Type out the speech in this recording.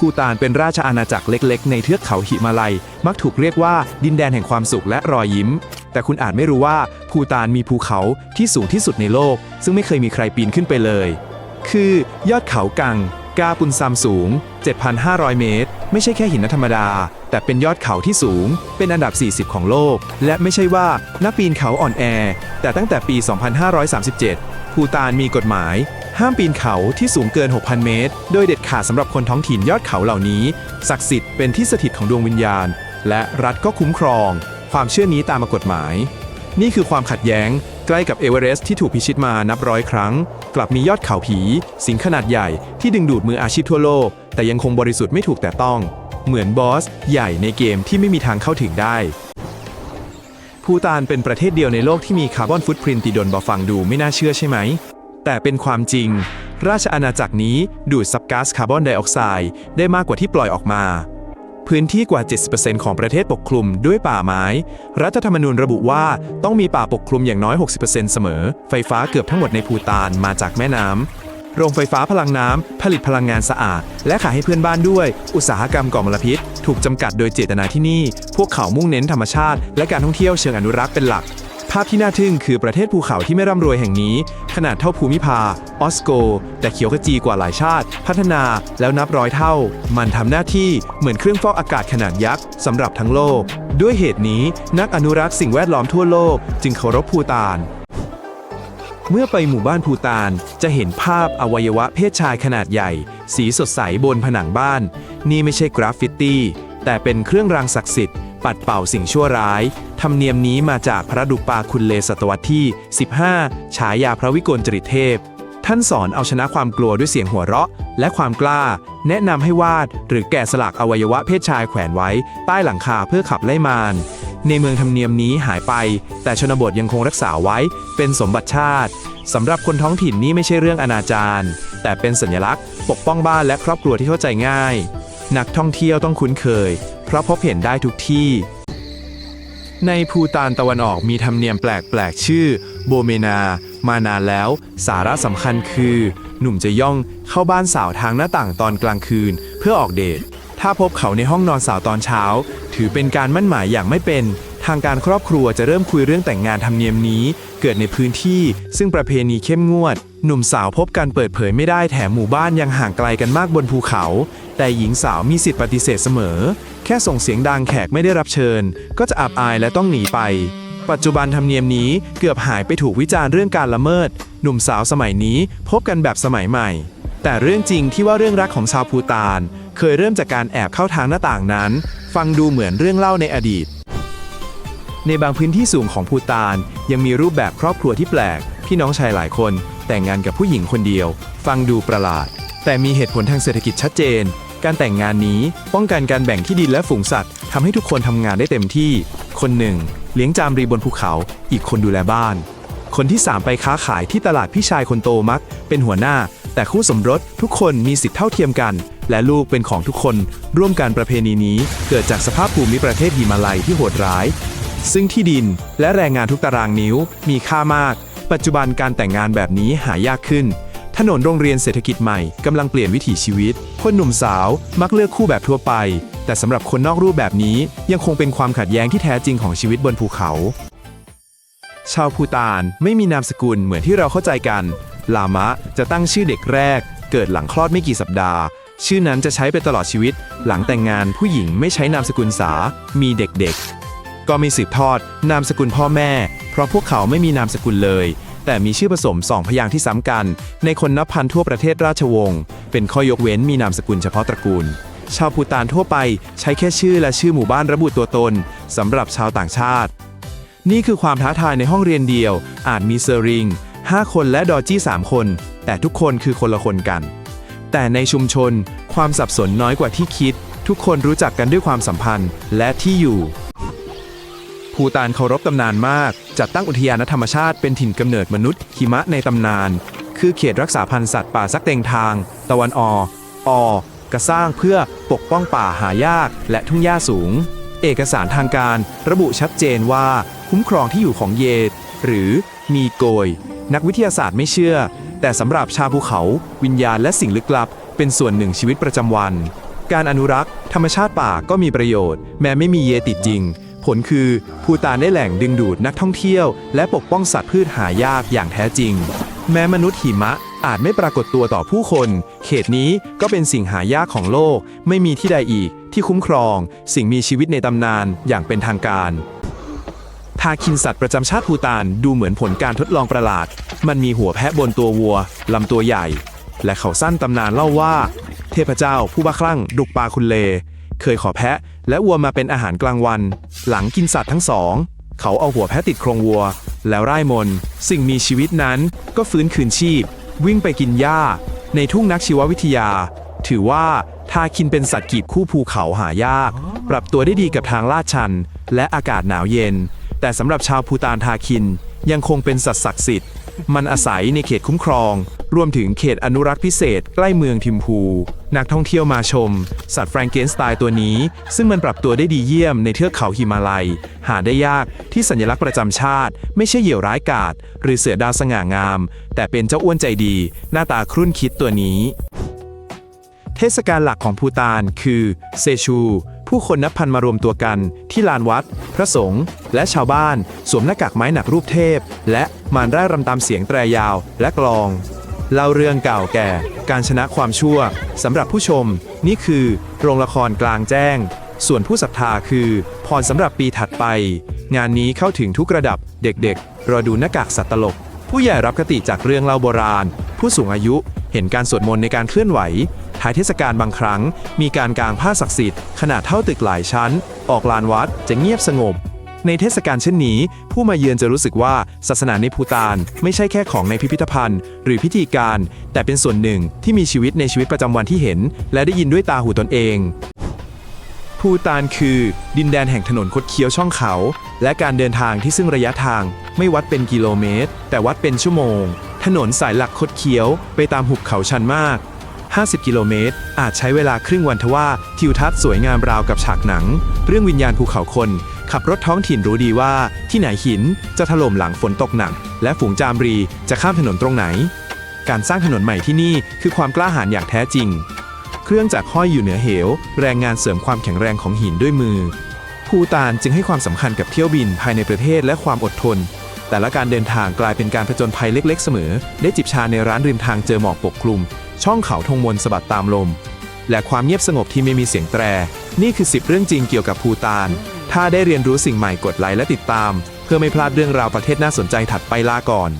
ภูตานเป็นราชอาณาจักรเล็กๆ ในเทือกเขาหิมาลัย มักถูกเรียกว่าดินแดนแห่งความสุขและรอยยิ้ม แต่คุณอาจไม่รู้ว่าภูตานมีภูเขาที่สูงที่สุดในโลก ซึ่งไม่เคยมีใครปีนขึ้นไปเลย คือยอดเขากังกาปุนซามสูง 7,500 เมตร ไม่ใช่แค่หินธรรมดา แต่เป็นยอดเขาที่สูง เป็นอันดับ 40 ของโลก และไม่ใช่ว่านักปีนเขาอ่อนแอ แต่ตั้งแต่ปี 2537 ภูตานมีกฎหมาย ห้ามปีนเขาที่สูงเกิน 6,000 เมตร โดยเด็ดขาดสำหรับคนท้องถิ่นยอดเขาเหล่านี้ ศักดิ์สิทธิ์เป็นที่สถิตของดวงวิญญาณ และรัฐก็คุ้มครอง ความเชื่อนี้ตามมากฎหมาย นี่คือความขัดแย้ง ใกล้กับเอเวอเรสต์ที่ถูกพิชิตมานับร้อยครั้ง กลับมียอดเขาผี สิงขนาดใหญ่ที่ดึงดูดมืออาชีพทั่วโลก แต่ยังคงบริสุทธิ์ไม่ถูกแต่ต้อง เหมือนบอส ใหญ่ในเกมที่ไม่มีทางเข้าถึงได้ภูตานเป็นประเทศเดียวในโลกที่มีคาร์บอนฟุตพรินติดนบอฟังดูไม่น่าเชื่อใช่ไหม แต่เป็นความจริง ราชอาณาจักรนี้ดูดซับก๊าซคาร์บอนไดออกไซด์ได้มากกว่าที่ปล่อยออกมา พื้นที่กว่า 70%ของประเทศปกคลุมด้วยป่าไม้ รัฐธรรมนูญระบุว่าต้องมีป่าปกคลุมอย่างน้อย 60%เสมอ ไฟฟ้าเกือบทั้งหมดในภูตานมาจากแม่น้ำโรงไฟฟ้าพลังน้ำ ผลิตพลังงานสะอาด และขายให้เพื่อนบ้านด้วย อุตสาหกรรมก่อมลพิษ ถูกจำกัดโดยเจตนาที่นี่ พวกเขามุ่งเน้นธรรมชาติ และการท่องเที่ยวเชิงอนุรักษ์เป็นหลัก ภาพที่น่าทึ่งคือประเทศภูเขาที่ไม่ร่ำรวยแห่งนี้ ขนาดเท่าภูมิภา ออสโก แต่เขียวขจีกว่าหลายชาติ พัฒนาแล้วนับร้อยเท่า มันทำหน้าที่เหมือนเครื่องฟอกอากาศขนาดยักษ์สำหรับทั้งโลก ด้วยเหตุนี้นักอนุรักษ์สิ่งแวดล้อมทั่วโลก จึงเคารพภูตานเมื่อไปหมู่บ้านภูตานจะเห็นภาพอวัยวะเพศชายขนาดใหญ่ สีสดใสบนผนังบ้าน นี่ไม่ใช่กราฟฟิตี้ แต่เป็นเครื่องรางศักดิ์สิทธิ์ ปัดเป่าสิ่งชั่วร้าย ธรรมเนียมนี้มาจากพระดุปาคุณเลศตวรรษที่ 15 ฉายาพระวิกลจริตเทพ ท่านสอนเอาชนะความกลัวด้วยเสียงหัวเราะ และความกล้า แนะนำให้วาด หรือแกะสลักอวัยวะเพศชายแขวนไว้ ใต้หลังคาเพื่อขับไล่มารในเมืองธรรมเนียมนี้หายไป แต่ชนบทยังคงรักษาไว้ เป็นสมบัติชาติสำหรับคนท้องถิ่นนี่ไม่ใช่เรื่องอนาจารแต่เป็นสัญลักษณ์ ปกป้องบ้านและครอบครัวที่เข้าใจง่าย นักท่องเที่ยวต้องคุ้นเคย เพราะพบเห็นได้ทุกที่ ในภูตานตะวันออกมีธรรมเนียมแปลกๆ ชื่อ โบเมนา มานานแล้ว สาระสำคัญคือ หนุ่มจะย่องเข้าบ้านสาวทางหน้าต่างตอนกลางคืนเพื่อออกเดท ถ้าพบเขาในห้องนอนสาวตอนเช้า ถือเป็นการมั่นหมายอย่างไม่เป็น ทางการครอบครัวจะเริ่มคุยเรื่องแต่งงานธรรมเนียมนี้ เกิดในพื้นที่ ซึ่งประเพณีเข้มงวด หนุ่มสาวพบกันเปิดเผยไม่ได้แถมหมู่บ้านยังห่างไกลกันมากบนภูเขา แต่หญิงสาวมีสิทธิปฏิเสธเสมอ แค่ส่งเสียงดังแขกไม่ได้รับเชิญ ก็จะอับอายและต้องหนีไป ปัจจุบันธรรมเนียมนี้เกือบหายไปถูกวิจารณ์เรื่องการละเมิด หนุ่มสาวสมัยนี้พบกันแบบสมัยใหม่ แต่เรื่องจริงที่ว่าเรื่องรักของชาวภูตาน เคยเริ่มจากการแอบเข้าทางหน้าต่างนั้น ฟังดูเหมือนเรื่องเล่าในอดีต ในบางพื้นที่สูงของภูตาน ยังมีรูปแบบครอบครัวที่แปลก พี่น้องชายหลายคน แต่งงานกับผู้หญิงคนเดียว ฟังดูประหลาด แต่มีเหตุผลทางเศรษฐกิจชัดเจน การแต่งงานนี้ป้องกันการแบ่งที่ดินและฝูงสัตว์ทำให้ทุกคนทำงานได้เต็มที่ คนหนึ่ง เลี้ยงจามรีบนภูเขา อีกคนดูแลบ้าน คนที่ 3 ไปค้าขายที่ตลาดพี่ชายคนโตมัก เป็นหัวหน้า แต่คู่สมรสทุกคนมีสิทธิเท่าเทียมกัน และลูกเป็นของทุกคน ร่วมกันประเพณีนี้ เกิดจากสภาพภูมิประเทศหิมาลัยที่โหดร้าย ซึ่งที่ดินและแรงงานทุกตารางนิ้วมีค่ามาก ปัจจุบันการแต่งงานแบบนี้หายากขึ้น ถนนโรงเรียนเศรษฐกิจใหม่กำลังเปลี่ยนวิถีชีวิต คนหนุ่มสาวมักเลือกคู่แบบทั่วไป แต่สำหรับคนนอกรูปแบบนี้ยังคงเป็นความขัดแย้งที่แท้จริงของชีวิตบนภูเขา ชาวภูตานไม่มีนามสกุลเหมือนที่เราเข้าใจกัน ลามะจะตั้งชื่อเด็กแรก เกิดหลังคลอดไม่กี่สัปดาห์ชื่อนั้นจะใช้ไปตลอดชีวิต หลังแต่งงานผู้หญิงไม่ใช้นามสกุลสา มีเด็กๆ ก็มีสืบทอด นามสกุลพ่อแม่ เพราะพวกเขาไม่มีนามสกุลเลย แต่มีชื่อผสมสองพยางค์ที่ซ้ำกัน ในคนนับพันทั่วประเทศราชวงศ์ เป็นข้อยกเว้นมีนามสกุลเฉพาะตระกูล ชาวภูตานทั่วไปใช้แค่ชื่อและชื่อหมู่บ้านระบุตัวตนสำหรับชาวต่างชาติ นี่คือความท้าทายในห้องเรียนเดียว อาจมีเซอร์ริง 5 คนและดอจี้ 3 คน แต่ทุกคนคือคนละคนกัน แต่ในชุมชนความสับสนน้อยกว่าที่คิด ทุกคนรู้จักกันด้วยความสัมพันธ์และที่อยู่ ภูตานเคารพตำนานมาก จัดตั้งอุทยานธรรมชาติเป็นถิ่นกำเนิดมนุษย์หิมะในตำนาน คือเขตรักษาพันธุ์สัตว์ป่าซักเตงทาง ตะวันออกอกระสร้างเพื่อปกป้องป่าหายากและทุ่งหญ้าสูง เอกสารทางการระบุชัดเจนว่าคุ้มครองที่อยู่ของเยดหรือมีโกย นักวิทยาศาสตร์ไม่เชื่อ แต่สำหรับชาวภูเขา วิญญาณและสิ่งลึกลับ เป็นส่วนหนึ่งชีวิตประจำวัน การอนุรักษ์ ธรรมชาติป่าก็มีประโยชน์ แม้ไม่มีเยติดจริง ลคือภูตานได้แหล่งดึงดูดนักท่องเที่ยว และปกป้องสัตว์พืชหายากอย่างแท้จริง แม้มนุษย์หิมะอาจไม่ปรากฏตัวต่อผู้คน เขตนี้ก็เป็นสิ่งหายากของโลก ไม่มีที่ใดอีกที่คุ้มครอง สิ่งมีชีวิตในตำนานอย่างเป็นทางการทาคินสัตว์ประจำชาติภูตานดูเหมือนผลการทดลองประหลาด มันมีหัวแพะบนตัววัว ลำตัวใหญ่ และเขาสั้นตำนานเล่าว่า เทพเจ้าผู้บ้าคลั่งดุกปาคุณเล เคยขอแพะ และวัวมาเป็นอาหารกลางวัน หลังกินสัตว์ทั้งสอง เขาเอาหัวแพะติดโครงวัว แล้วไร่มน สิ่งมีชีวิตนั้นก็ฟื้นคืนชีพ วิ่งไปกินหญ้า ในทุ่งนักชีววิทยา ถือว่าทาคินเป็นสัตว์กีบคู่ภูเขาหายาก ปรับตัวได้ดีกับทางลาดชัน และอากาศหนาวเย็น แต่สำหรับชาวภูตานทาคินยังคงเป็นสัตว์ศักดิ์สิทธิ์ มันอาศัยในเขตคุ้มครอง รวมถึงเขตอนุรักษ์พิเศษ ใกล้เมืองทิมพู นักท่องเที่ยวมาชม สัตว์แฟรงเกนสไตน์ตัวนี้ ซึ่งมันปรับตัวได้ดีเยี่ยมในเทือกเขาหิมาลัย หาได้ยากที่สัญลักษณ์ประจำชาติ ไม่ใช่เหยี่ยวร้ายกาจหรือเสือดาวสง่างาม แต่เป็นเจ้าอ้วนใจดี หน้าตาครุ่นคิดตัวนี้ เทศกาลหลักของภูตานคือเซชูผู้คนนับพันมารวมตัวกันที่ลานวัด พระสงฆ์และชาวบ้าน สวมหน้ากากไม้หนักรูปเทพ และมารร่ายรำตามเสียงแตรยาวและกลอง เล่าเรื่องเก่าแก่ การชนะความชั่วสำหรับผู้ชม นี่คือโรงละครกลางแจ้ง ส่วนผู้ศรัทธาคือ พรสำหรับปีถัดไป งานนี้เข้าถึงทุกระดับเด็กๆรอดูหน้ากากสัตว์ตลก ผู้ใหญ่รับคติจากเรื่องเล่าโบราณ ผู้สูงอายุเห็นการสวดมนต์ในการเคลื่อนไหวท้ายเทศกาลบางครั้ง มีการกางผ้าศักดิ์สิทธิ์ขนาดเท่าตึกหลายชั้น ออกลานวัดจะเงียบสงบ ในเทศกาลเช่นนี้ ผู้มาเยือนจะรู้สึกว่าศาสนาในภูตานไม่ใช่แค่ของในพิพิธภัณฑ์ หรือพิธีการ แต่เป็นส่วนหนึ่งที่มีชีวิตในชีวิตประจำวันที่เห็น และได้ยินด้วยตาหูตนเองภูตานคือ ดินแดนแห่งถนนคดเคี้ยวช่องเขา และการเดินทางที่ซึ่งระยะทางไม่วัดเป็นกิโลเมตร แต่วัดเป็นชั่วโมง ถนนสายหลักคดเคี้ยวไปตามหุบเขาชันมาก 50 กิโลเมตร อาจใช้เวลาครึ่งวันทว่าทิวทัศน์สวยงามราวกับฉากหนัง เรื่องวิญญาณภูเขาคน ขับรถท้องถิ่นรู้ดีว่า ที่ไหนหินจะถล่มหลังฝนตกหนัก และฝูงจามรีจะข้ามถนนตรงไหน การสร้างถนนใหม่ที่นี่คือความกล้าหาญอย่างแท้จริง เครื่องจักรห้อยอยู่เหนือเหว แรงงานเสริมความแข็งแรงของหินด้วยมือภูตานจึงให้ความสำคัญกับเที่ยวบินภายในประเทศและความอดทน แต่ละการเดินทางกลายเป็นการผจญภัยเล็ก ๆ เสมอ ได้จิบชาในร้านริมทางเจอหมอกปกคลุม ช่องเขาธงมนสะบัดตามลม และความเงียบสงบที่ไม่มีเสียงแตร นี่คือ 10 เรื่องจริงเกี่ยวกับภูตาน ถ้าได้เรียนรู้สิ่งใหม่กดไลค์และติดตาม เพื่อไม่พลาดเรื่องราวประเทศน่าสนใจถัดไปลาก่อน